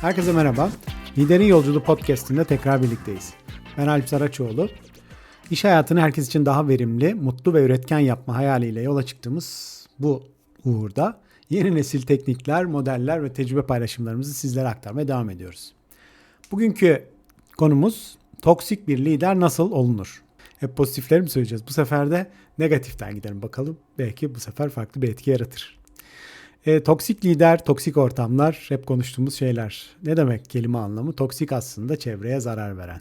Herkese merhaba. Liderin Yolculuğu podcastinde tekrar birlikteyiz. Ben Alp Saraçoğlu. İş hayatını herkes için daha verimli, mutlu ve üretken yapma hayaliyle yola çıktığımız bu uğurda yeni nesil teknikler, modeller ve tecrübe paylaşımlarımızı sizlere aktarmaya devam ediyoruz. Bugünkü konumuz toksik bir lider nasıl olunur? Hep pozitifleri mi söyleyeceğiz? Bu sefer de negatiften gidelim bakalım. Belki bu sefer farklı bir etki yaratır. E, toksik lider, toksik ortamlar hep konuştuğumuz şeyler. Ne demek kelime anlamı? Toksik aslında çevreye zarar veren.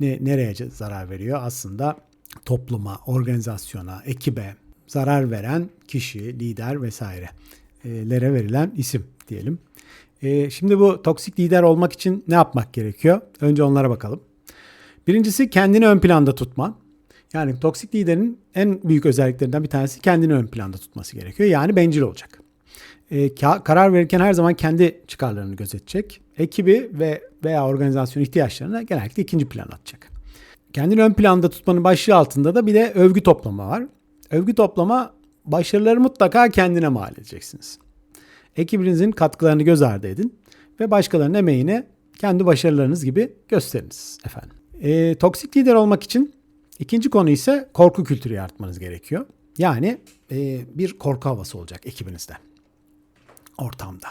Ne, nereye zarar veriyor? Aslında topluma, organizasyona, ekibe zarar veren kişi, lider vesairelere verilen isim diyelim. E, şimdi bu toksik lider olmak için ne yapmak gerekiyor? Önce onlara bakalım. Birincisi kendini ön planda tutma. Yani toksik liderin en büyük özelliklerinden bir tanesi kendini ön planda tutması gerekiyor. Yani bencil olacak e, karar verirken her zaman kendi çıkarlarını gözetecek. Ekibi ve veya organizasyon ihtiyaçlarını genellikle ikinci plan atacak. Kendini ön planda tutmanın başlığı altında da bir de övgü toplama var. Övgü toplama başarıları mutlaka kendine mal edeceksiniz. Ekibinizin katkılarını göz ardı edin ve başkalarının emeğini kendi başarılarınız gibi gösteriniz efendim. E, toksik lider olmak için ikinci konu ise korku kültürü yaratmanız gerekiyor. Yani e, bir korku havası olacak ekibinizde ortamda.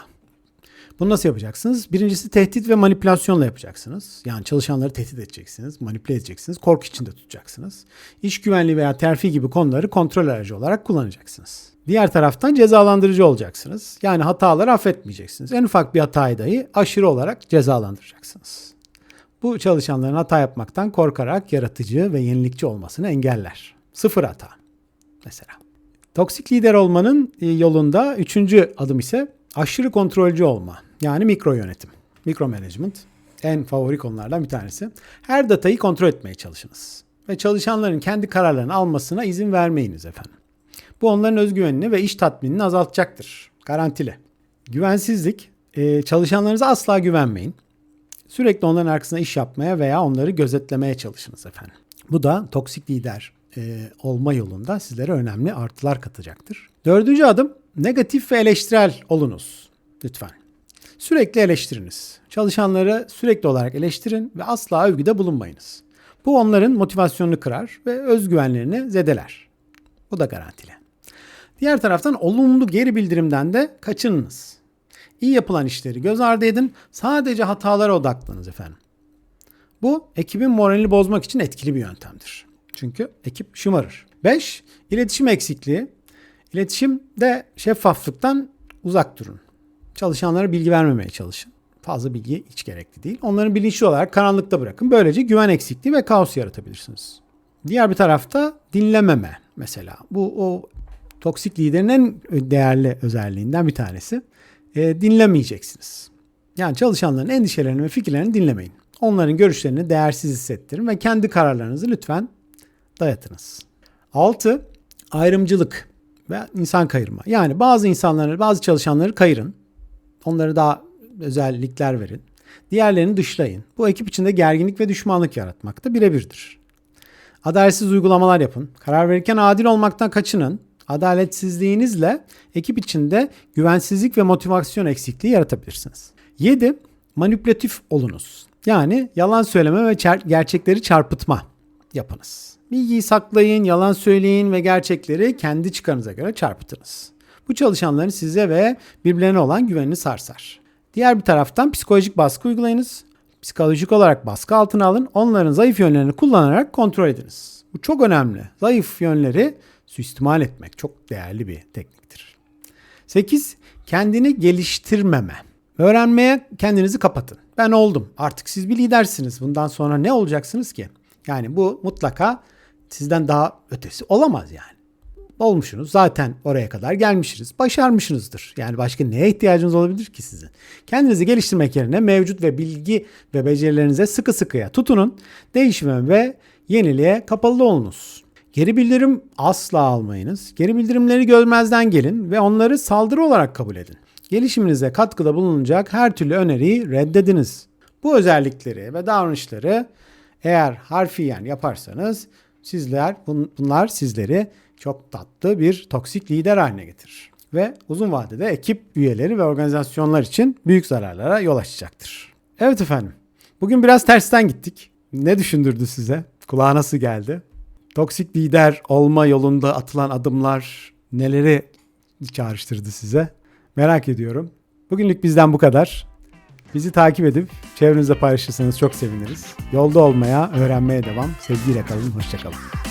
Bunu nasıl yapacaksınız? Birincisi tehdit ve manipülasyonla yapacaksınız. Yani çalışanları tehdit edeceksiniz, manipüle edeceksiniz, korku içinde tutacaksınız. İş güvenliği veya terfi gibi konuları kontrol aracı olarak kullanacaksınız. Diğer taraftan cezalandırıcı olacaksınız. Yani hataları affetmeyeceksiniz. En ufak bir hatayı dahi aşırı olarak cezalandıracaksınız. Bu çalışanların hata yapmaktan korkarak yaratıcı ve yenilikçi olmasını engeller. Sıfır hata mesela. Toksik lider olmanın yolunda üçüncü adım ise aşırı kontrolcü olma. Yani mikro yönetim. Mikro management en favori konulardan bir tanesi. Her datayı kontrol etmeye çalışınız. Ve çalışanların kendi kararlarını almasına izin vermeyiniz efendim. Bu onların özgüvenini ve iş tatminini azaltacaktır. Garantili. Güvensizlik. E, çalışanlarınıza asla güvenmeyin. Sürekli onların arkasında iş yapmaya veya onları gözetlemeye çalışınız efendim. Bu da toksik lider e, olma yolunda sizlere önemli artılar katacaktır. Dördüncü adım negatif ve eleştirel olunuz. Lütfen. Sürekli eleştiriniz. Çalışanları sürekli olarak eleştirin ve asla övgüde bulunmayınız. Bu onların motivasyonunu kırar ve özgüvenlerini zedeler. Bu da garantili. Diğer taraftan olumlu geri bildirimden de kaçınınız. İyi yapılan işleri göz ardı edin. Sadece hatalara odaklanınız efendim. Bu ekibin moralini bozmak için etkili bir yöntemdir. Çünkü ekip şımarır. 5. İletişim eksikliği. İletişimde şeffaflıktan uzak durun. Çalışanlara bilgi vermemeye çalışın. Fazla bilgi hiç gerekli değil. Onların bilinçli olarak karanlıkta bırakın. Böylece güven eksikliği ve kaos yaratabilirsiniz. Diğer bir tarafta dinlememe mesela. Bu o toksik liderin en değerli özelliğinden bir tanesi. E, dinlemeyeceksiniz. Yani çalışanların endişelerini ve fikirlerini dinlemeyin. Onların görüşlerini değersiz hissettirin ve kendi kararlarınızı lütfen dayatınız. 6. Ayrımcılık ve insan kayırma. Yani bazı insanları, bazı çalışanları kayırın. Onlara daha özellikler verin. Diğerlerini dışlayın. Bu ekip içinde gerginlik ve düşmanlık yaratmakta birebirdir. Adaletsiz uygulamalar yapın. Karar verirken adil olmaktan kaçının. Adaletsizliğinizle ekip içinde güvensizlik ve motivasyon eksikliği yaratabilirsiniz. 7. Manipülatif olunuz. Yani yalan söyleme ve gerçekleri çarpıtma yapınız. Bilgiyi saklayın, yalan söyleyin ve gerçekleri kendi çıkarınıza göre çarpıtınız. Bu çalışanların size ve birbirlerine olan güvenini sarsar. Diğer bir taraftan psikolojik baskı uygulayınız. Psikolojik olarak baskı altına alın. Onların zayıf yönlerini kullanarak kontrol ediniz. Bu çok önemli. Zayıf yönleri suistimal etmek çok değerli bir tekniktir. 8. Kendini geliştirmeme. Öğrenmeye kendinizi kapatın. Ben oldum. Artık siz bir lidersiniz. Bundan sonra ne olacaksınız ki? Yani bu mutlaka sizden daha ötesi olamaz yani. Olmuşsunuz zaten oraya kadar gelmişsiniz. Başarmışsınızdır. Yani başka neye ihtiyacınız olabilir ki sizin? Kendinizi geliştirmek yerine mevcut ve bilgi ve becerilerinize sıkı sıkıya tutunun. Değişime ve yeniliğe kapalı olunuz. Geri bildirim asla almayınız. Geri bildirimleri görmezden gelin ve onları saldırı olarak kabul edin. Gelişiminize katkıda bulunacak her türlü öneriyi reddediniz. Bu özellikleri ve davranışları eğer harfiyen yaparsanız sizler bunlar sizleri çok tatlı bir toksik lider haline getirir. ve uzun vadede ekip üyeleri ve organizasyonlar için büyük zararlara yol açacaktır. Evet efendim. Bugün biraz tersten gittik. Ne düşündürdü size? Kulağa nasıl geldi? Toksik lider olma yolunda atılan adımlar neleri çağrıştırdı size? Merak ediyorum. Bugünlük bizden bu kadar. Bizi takip edip çevrenizde paylaşırsanız çok seviniriz. Yolda olmaya, öğrenmeye devam. Sevgiyle kalın, hoşçakalın.